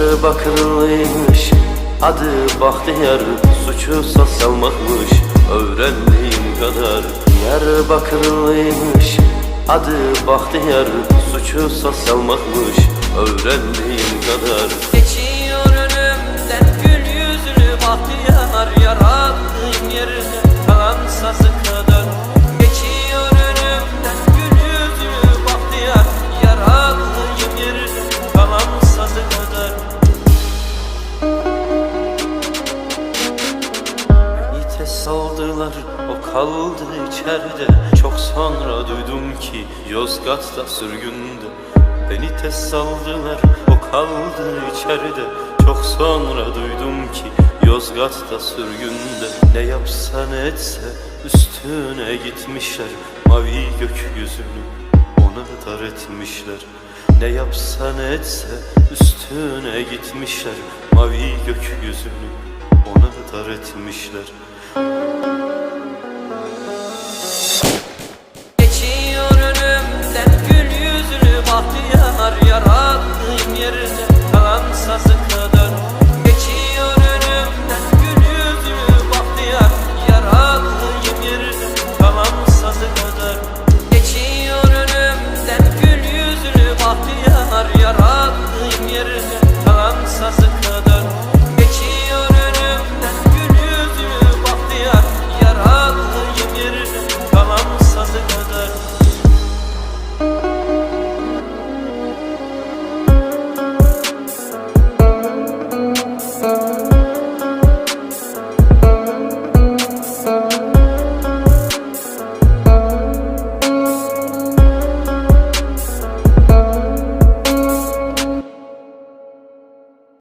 Diyarbakırlıymış Adı Bahtiyar Suçu sosyalmakmış Öğrendiğim kadar. Diyarbakırlıymış Adı Bahtiyar Suçu sosyalmakmış Öğrendiğim kadar. Geçiyor Beni test aldılar o kaldı içeride. Çok sonra duydum ki Yozgat'ta sürgünde Beni test aldılar o kaldı içeride. Çok sonra duydum ki Yozgat'ta sürgünde Ne yapsa etse üstüne gitmişler. Mavi gökyüzünü ona dar etmişler. Ne yapsa etse üstüne gitmişler. Mavi gökyüzünü ona dar etmişler Música